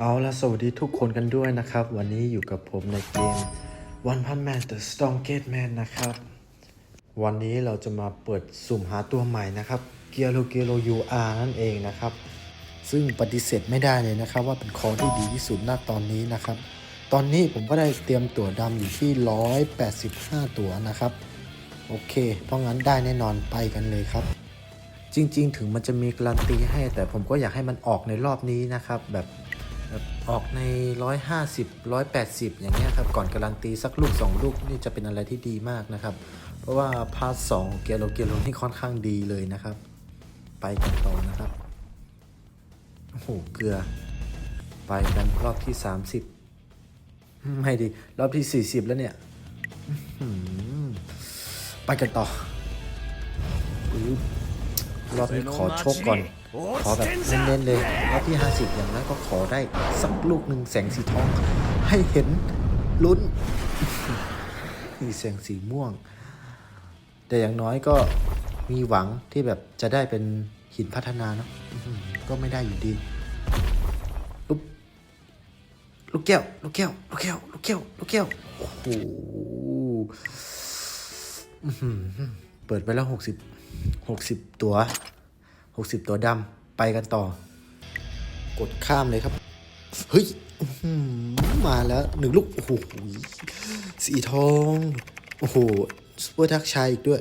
เอาละสวัสดีทุกคนกันด้วยนะครับ วันนี้อยู่กับผมในเกม One Punch Man The Strongest Man นะครับ วันนี้เราจะมาเปิดสุ่มหาตัวใหม่นะครับเกียร์โลเกียโล UR นั่นเองนะครับ ซึ่งปฏิเสธไม่ได้เลยนะครับ ว่าเป็นขอที่ดีที่สุดณตอนนี้นะครับ ตอนนี้ผมก็ได้เตรียมตั๋วดำอยู่ที่ 185 ตั๋วนะครับ โอเค เพราะงั้นได้แน่นอนไปกันเลยครับจริง ๆ ถึงมันจะมีการันตีให้ แต่ผมก็อยากให้มันออกในรอบนี้นะครับ แบบ แบบออกใน 150 180 อย่างเงี้ยครับก่อนการันตีสักลูก 2 ลูกนี่จะเป็นอะไรที่ดีมากนะครับ เพราะว่าพาร์ทสองเกียร์โลเกียร์โลนี่ค่อนข้างดีเลยนะครับ ไปกันต่อนะครับโอ้โหเกลือ ไปกันรอบที่ 30 ไม่ดี รอบที่ 40 แล้วเนี่ยไปกันต่อรอบนี้ขอโชคก่อน ขอแบบเน้นๆเลยรอบที่ 50 อย่างนั้นก็ขอได้สักลูกหนึ่งแสงสีทอง ให้เห็นลุ้นมีแสงสีม่วง แต่อย่างน้อยก็มีหวังที่แบบจะได้เป็นหินพัฒนาเนอะก็ไม่ได้อยู่ดีลูกลูกแก้ว ลูกแก้ว ลูกแก้ว ลูกแก้ว ลูกแก้ว โอ้โหเปิดไปแล้วหกสิบหกสิบตัว 60 ตัวดำไปกันต่อ กดข้ามเลยครับ เฮ้ยมาแล้วหนึ่งลูก โอ้โหสีทอง โอ้โหซูเปอร์ทักชัยอีกด้วย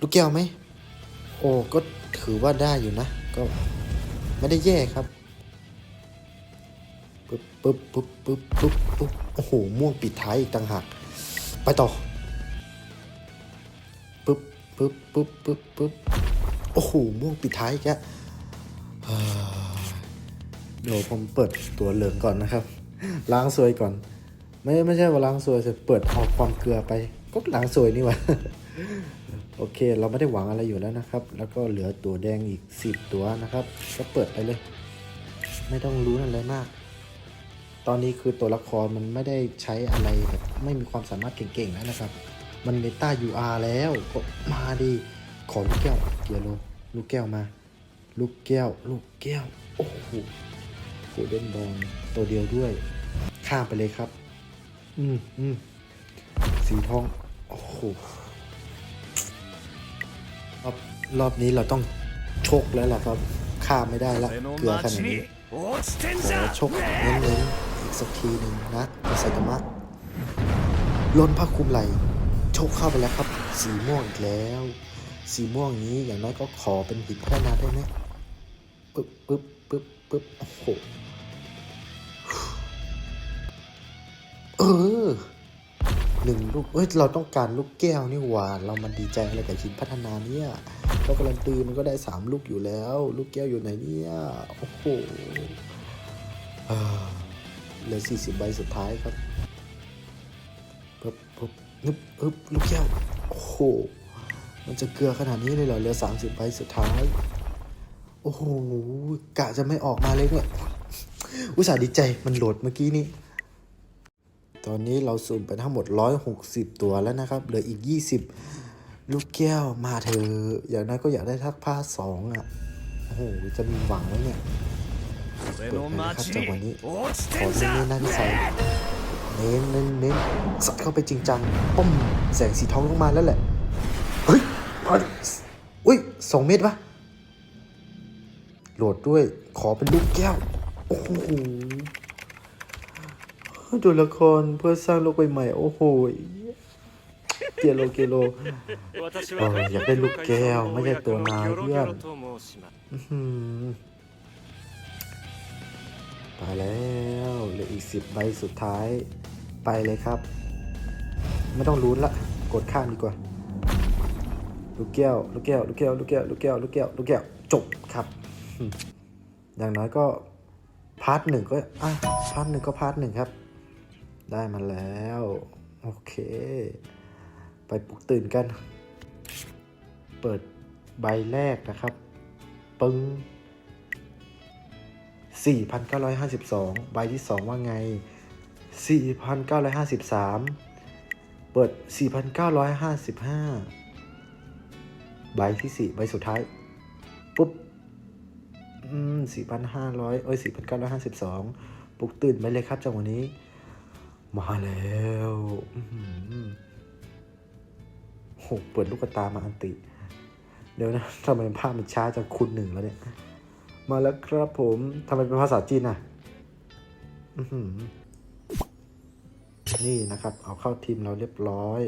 ลูกแก้วไหม โอ้ ก็ถือว่าได้อยู่นะ ก็ไม่ได้แย่ครับปึ๊บปึ๊บปึ๊บปึ๊บปึ๊บโอ้โห ม่วงปิดท้ายอีกต่างหาก ไปต่อปึ๊บปึ๊บปึ๊บปึ๊บปึ๊บโอ้โหม่วงปิดท้ายอีกแล้วเดี๋ยวผมเปิดตัวเหลืองก่อนนะครับ ล้างซวยก่อน ไม่ไม่ใช่ว่าล้างซวยแต่เปิดเอาความเกลือไป ก็ล้างซวยนี่หว่าโอเค เราไม่ได้หวังอะไรอยู่แล้วนะครับ แล้วก็เหลือตัวแดงอีกสิบตัวนะครับ ก็เปิดไปเลย ไม่ต้องรู้อะไรมาก ตอนนี้คือตัวละครมันไม่ได้ใช้อะไรแบบไม่มีความสามารถเก่งๆแล้วนะครับ มันเมตา UR แล้วก็มาดีขอลูกแก้วเกียร์ลงลูกแก้วมา ลูกแก้ว ลูกแก้ว โอ้โหโคลเด้นบอลตัวเดียวด้วย ข้ามไปเลยครับ อืมอืมสีทอง โอ้โหรอบรอบนี้เราต้องโชคแล้วล่ะครับ ข้ามไม่ได้ละเกลือขนาดนี้ขอชคเน้นๆ กสักทีหนึ่งนะมาไซตามะล้นผ้าคลุมไหลโชกเข้าไปแล้วครับ สีม่วงอีกแล้ว สีม่วงนี้อย่างน้อยก็ขอเป็นหินพัฒนาได้ไหมปึ๊บปึ๊บปึ๊บปึ๊บโอ้โหเออหนึ่งลูกเอ้ยเราต้องการลูกแก้วนี่หว่า เรามันดีใจอะไรกับหินพัฒนาเนี่ยเราการันตีมันก็ได้สามลูกอยู่แล้ว ลูกแก้วอยู่ไหนเนี่ย โอ้โห อ่าเหลือสี่สิบใบสุดท้ายครับปึ๊บปึ๊บนึบอึบลูกแก้ว โอ้โห มันจะเกลือขนาดนี้เลยเหรอ เหลือสามสิบใบสุดท้าย โอ้โห กะจะไม่ออกมาเลยเนี่ยอุตส่าห์ดีใจ มันโหลดเมื่อกี้นี้ ตอนนี้เราสุ่มไปทั้งหมด 160 ตัวแล้วนะครับ เหลืออีก 20 ลูกแก้วมาเธอะอย่างนั้นก็อยากได้ทักผ้าสองอะ โอ้โห จะมีหวังแล้วเนี่ย เปิดนะครับจังหวะนี้ขอเน้นนะพี่ใส่เน้นเน้นเน้นส่เข้าไปจริงจังป้มแสงสีทองลงมาแล้วแหละ เฮ้ยอุ้ยสองเม็ดวะโหลดด้วยขอเป็นลูกแก้ว โอ้โหตัวละครเพื่อสร้างโลกใหม่ โอ้โหเกียโลเกียโลอยากได้ลูกแก้ว ไม่ใช่ตัวนายเพื่อน ไปแล้วเหลืออีกสิบใบสุดท้ายไปเลยครับ ไม่ต้องลุ้นละกดข้ามดีกว่า ลูกแก้ว ลูกแก้ว ลูกแก้ว ลูกแก้ว ลูกแก้ว ลูกแก้ว ลูกแก้ว จบครับอืมอย่างน้อยก็พาร์ทหนึ่งก็อะพาร์ทหนึ่งก็พาร์ทหนึ่งครับ ได้มาแล้ว โอเค ไปปลุกตื่นกัน เปิดใบแรกนะครับ ปึ้ง 4,952 ใบที่ 2 ว่าไง 4,953 เปิด 4,955 ใบที่สี่ใบสุดท้าย ปุ๊บ อืมสี่พันห้าร้อยเอ้ยสี่พันเก้าร้อยห้าสิบสองปลุกตื่นไปเลยครับจังหวะนี้ มาแล้วหือโหเปิดลูกตามาอันติ เดี๋ยวนะทำไมภาพมันช้าจังคุณหนึ่งแล้วเนี่ย มาแล้วครับผมทำไมเป็นภาษาจีนอะนี่นะครับ เอาเข้าทีมเราเรียบร้อย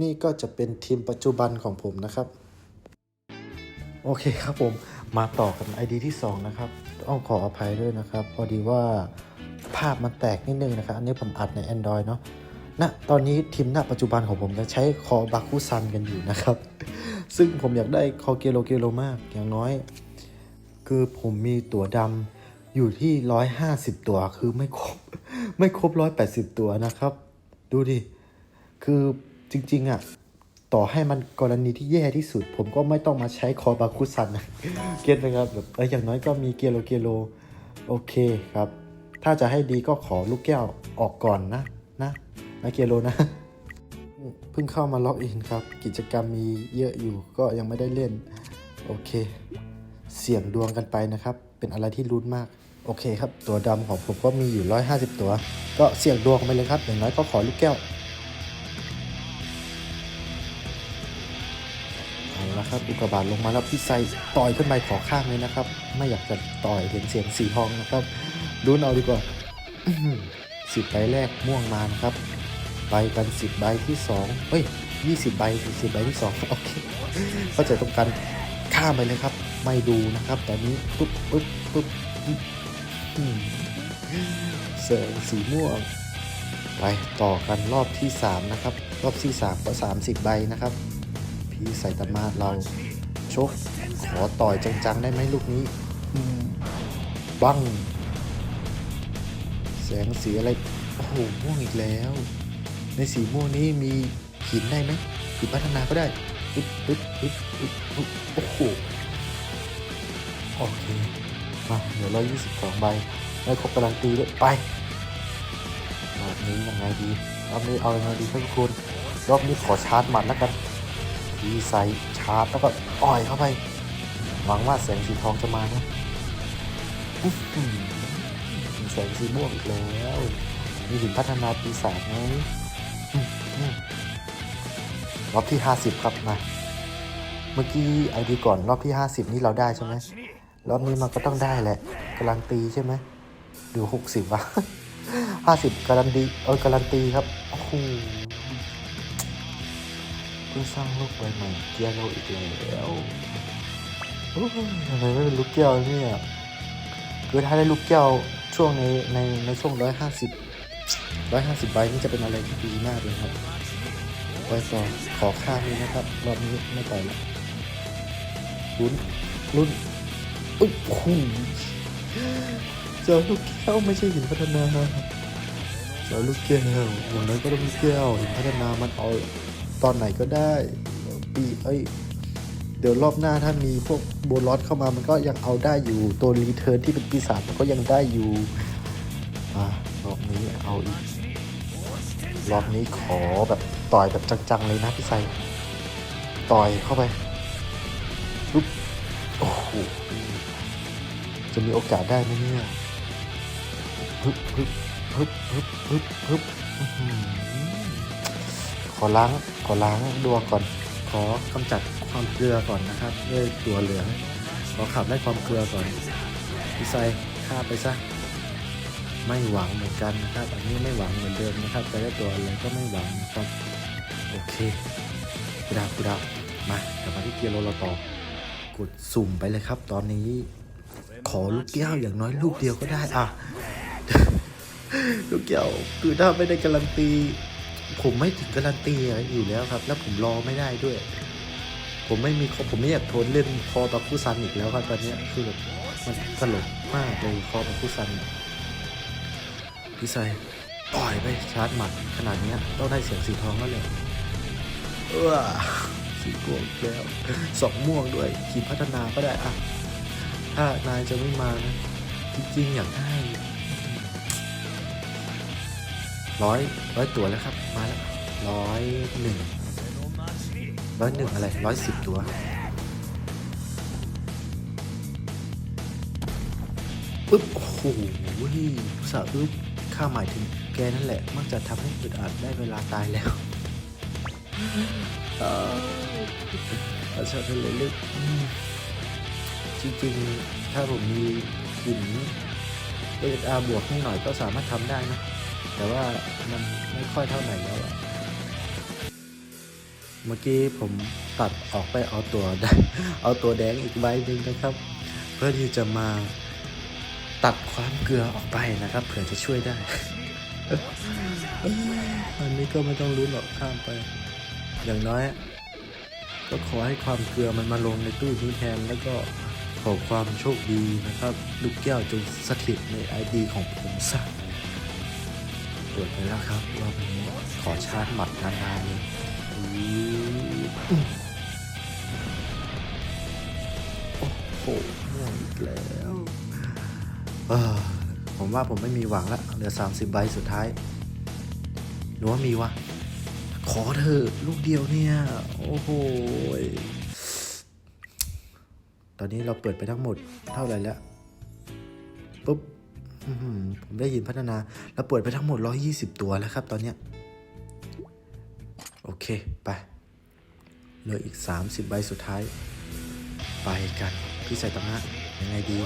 นี่ก็จะเป็นทีมปัจจุบันของผมนะครับ โอเคครับผม มาต่อกัน ID ที่ 2 นะครับ ต้องขออภัยด้วยนะครับ พอดีว่าภาพมันแตกนิดนึงนะครับ อันนี้ผมอัดใน Android เนาะณตอนนี้ทีมณปัจจุบันของผมจะใช้คอบาคุซันกันอยู่นะครับ ซึ่งผมอยากได้คอเกโลเกโลมากอย่างน้อย คือผมมีตั๋วดำอยู่ที่ 150 ตัวคือไม่ครบ ไม่ครบ 180 ตัวนะครับ ดูดิ คือจริง ๆอะ ต่อให้มันกรณีที่แย่ที่สุด ผมก็ไม่ต้องมาใช้คอบาคุซันนะเก็ตไหมครับแบบอออย่างน้อยก็มีเกโลเกโล โอเคครับ ถ้าจะให้ดีก็ขอลูกแก้วออกก่อนนะ นะนะเกโลนะเพิ่งเข้ามาล็อกอินครับ กิจกรรมมีเยอะอยู่ก็ยังไม่ได้เล่น โอเค เสี่ยงดวงกันไปนะครับ เป็นอะไรที่ลุ้นมาก โอเคครับ ตัวดำของผมก็มีอยู่ 150 ตัว ก็เสี่ยงดวงไปเลยครับ อย่างน้อยก็ขอลูกแก้วเอาละครับ อุกกาบาตลงมาแล้วพี่ไซต่อยขึ้นไปขอข้างเลยนะครับ ไม่อยากจะต่อยเห็นเสียงสีทองนะครับดูเอาดีกว่าสิบใบแรกม่วงมานะครับ ไปกันสิบใบที่สองเฮ้ยยี่สิบใบสิบใบที่สองโอเคเข้าใจตรงกันข้ามไปเลยครับ ไม่ดูนะครับ ตอนนี้ปุ๊บปุ๊บปุ๊บปุ๊บอืมแสงสีม่วง ไปต่อกันรอบที่สามนะครับ รอบที่สามก็สามสิบใบนะครับ พี่ไซตามะเราชก ขอต่อยจังๆ ได้ไหมลูกนี้บังแสงสีอะไร โอ้โห ม่วงอีกแล้ว ในสีม่วงนี้มีหินได้ไหมหินพัฒนาก็ได้ปึ๊บปึ๊บปึ๊บปึ๊บโอ้โห โอเคมาเดี๋ยวร้อยยี่สิบสองใบได้ครบการันตีด้วยไปรอบนี้ยังไงดีรอบนี้เอายังไงดีครับทุกคนรอบนี้ขอชาร์จหมัดแล้วกันทีใส่ชาร์จแล้วก็อ่อยเข้าไป หวังว่าแสงสีทองจะมานะแสงสีม่วงอีกแล้วมีหินพัฒนาปีศาจไหมรอบที่ 50 ครับมา เมื่อกี้ไอดีก่อนรอบที่ 50 นี่เราได้ใช่ไหม รอบนี้มันก็ต้องได้แหละการันตีใช่ไหมดู60วะ50การันตีเออการันตีครับโอ้โหเพื่อสร้างโลกใบใหม่เกียร์เราอีกแล้วอ้ยทำไมไม่เป็นลูกแก้วเนี่ยคือถ้าได้ลูกแก้วช่วงในในในช่วงร้อยห้าสิบร้อยห้าสิบใบนี่จะเป็นอะไรที่ดีมากเลยครับไปต่อขอข้ามเลยนะครับ รอบนี้ไม่ต่อยละลุ้นลุ้น โอ้โหเจอลูกแก้วไม่ใช่หินพัฒนาเจอลูกแก้วอย่างนั้นก็ต้องลูกแก้วหินพัฒนามันเอาตอนไหนก็ได้ปีเอ้ยเดี๋ยวรอบหน้าถ้ามีพวกโบลอสเข้ามามันก็ยังเอาได้อยู่ตัวรีเทิร์นที่เป็นปีศาจมันก็ยังได้อยู่อ่ารอบนี้เอาอีกรอบนี้ขอแบบต่อยแบบจังๆเลยนะพี่ไซต่อยเข้าไปปุ๊บโอ้โห จะมีโอกาสได้ไหมเนี่ยฮึบฮึบฮึบฮึบฮึบฮึบขอล้างขอล้างดวงก่อน ขอกำจัดความเกลือก่อนนะครับด้วยตัวเหลืองขอขับไล่ความเกลือก่อนพี่ไซฆ่าไปซะไม่หวังเหมือนกันนะครับ อันนี้ไม่หวังเหมือนเดิมนะครับจะได้ตัวอะไรก็ไม่หวังนะครับโอเคกูดาวกูดาวมากลับมาที่เกียร์โรเราต่อกดสุ่มไปเลยครับ ตอนนี้ อลูกแก้วอย่างน้อยลูกเดียวก็ได้อะลูกแก้วคือถ้าไม่ได้การันตี ผมไม่ถึงการันตีอะไรอยู่แล้วครับ แล้วผมรอไม่ได้ด้วย ผมไม่มีผมไม่อยากทนเล่นคอบาคุซันอีกแล้วครับตอนเนี้ยคือแบบมันสลดมากเลยคอบาคุซันพี่ไซปล่อยไปชาร์จหมัดขนาดเนี้ยต้องได้เสียงสีทองแล้วเลยเออสีม่วงอีกแล้วสองม่วงด้วยขีดพัฒนาก็ได้อะ ถ้านายจะไม่มานะจริงๆอยากได้ร้อยร้อยตัวแล้วครับ มาแล้วร้อยหนึ่งร้อยหนึ่งอะไรร้อยสิบตัวปึ๊บโอ้โหอุตส่าห์อึ๊บข้าหมายถึงแกนั่นแหละ มักจะทำให้อึดอัดได้เวลาตายแล้วอ้าวอาชาทะเลลึกอืม จริงๆ ถ้าผมมีหินเออาบวกนิดหน่อยก็สามารถทำได้นะ แต่ว่ามันไม่ค่อยเท่าไหร่แล้วอะเมื่อกี้ผมตัดออกไปเอาตัวแดงเอาตัวแดงอีกใบหนึ่งนะครับ เพื่อที่จะมาตัดความเกลือออกไปนะครับเผื่อจะช่วยได้อันนี้ก็ไม่ต้องรู้นหรอกข้ามไป อย่างน้อย ก็ขอให้ความเกลือมันมาลงในตู้นี้แทนแล้วก็ ขอความโชคดีนะครับ ลูกแก้วจงสถิตในไอดีของผมซะเปิดไปแล้วครับรอบนี้ขอชาร์จหมัดนานๆเลยโอ้โหม่วงอีกแล้วผมว่าผมไม่มีหวังละเหลือ 30 ใบสุดท้ายหรือว่ามีวะ ขอเถอะลูกเดียวเนี่ย โอ้โห อนนี้เราเปิดไปทั้งหมดเท่าไหร่แล้วปุ๊บผมได้ยินพัฒนา เราเปิดไปทั้งหมด 120 ตัวแล้วครับตอนเนี้ยโอเค ไปเหลืออีก 30 ใบสุดท้าย ไปกัน พี่ใส่ตำนะยังไงดี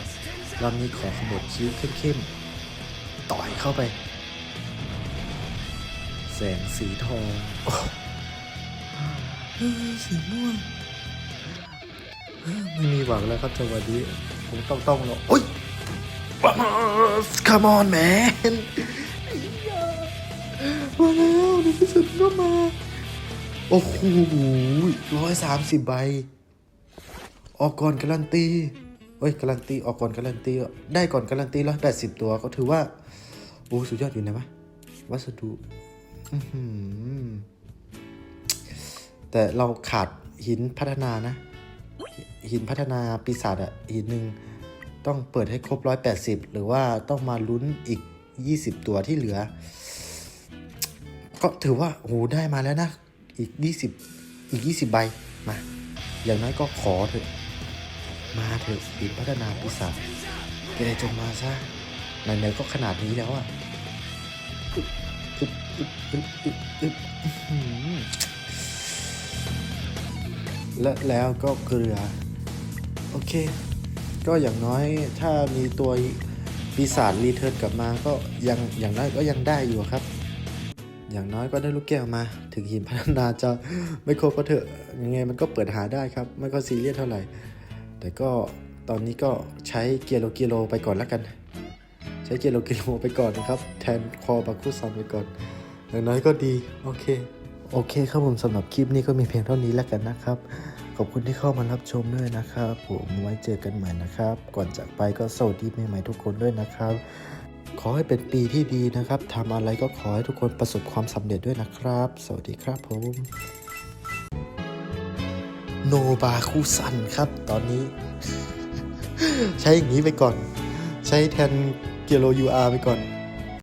รอบนี้ขอขมวดคิ้วเข้มๆ ต่อยเข้าไป แสงสีทอง โอ้สีม่วง ไม่มีหวังแล้วครับจังหวะนี้ผมต้องต้องหรอกโอ้ย come on man มาแล้วในที่สุดก็มา โอ้โหร้อยสามสิบใบ ออกก่อนการันตีเฮ้ยการันตีออกก่อนการันตีได้ก่อนการันตีร้อยแปดสิบตัวก็ถือว่า โอ้สุดยอดอยู่นะวะวัสดุแต่เราขาดหินพัฒนานะ หินพัฒนาปีศาจอะหินหนึ่งต้องเปิดให้ครบร้อยแปดสิบหรือว่าต้องมาลุ้นอีกยี่สิบตัวที่เหลือ ก็ถือว่าโหได้มาแล้วนะ อีกยี่สิบอีกยี่สิบใบมา อย่างน้อยก็ขอเถอะ มาเถอะหินพัฒนาปีศาจแกจงมาซะไหนๆก็ขนาดนี้แล้วอะและแล้วก็เกลือ เค ก็อย่างน้อยถ้ามีตัวปีศาจรีเทิร์นกลับมาก็ยังอย่างน้อยก็ยังได้อยู่ครับ อย่างน้อยก็ได้ลูกแก้วมา ถึงหินพัฒนาจะไม่ครบก็เถอะยังไงมันก็เปิดหาได้ครับ ไม่ก็ซีเรียสเท่าไหร่ แต่ก็ตอนนี้ก็ใช้เกียร์โลกิโลไปก่อนแล้วกัน ใช้เกียร์โลกิโลไปก่อนนะครับ แทนคอบาคุซันไปก่อน อย่างน้อยก็ดี โอเค โอเคครับผมสำหรับคลิปนี้ก็มีเพียงเท่านี้แล้วกันนะครับ ขอบคุณที่เข้ามารับชมด้วยนะครับ ผมไว้เจอกันใหม่นะครับ ก่อนจากไปก็สวัสดีใหม่ๆทุกคนด้วยนะครับ ขอให้เป็นปีที่ดีนะครับทำอะไรก็ขอให้ทุกคนประสบความสำเร็จด้วยนะครับ สวัสดีครับผมโนบาคุซันครับ ตอนนี้ ใช้อย่างนี้ไปก่อน ใช้แทนเกียโรยูอาร์ไปก่อน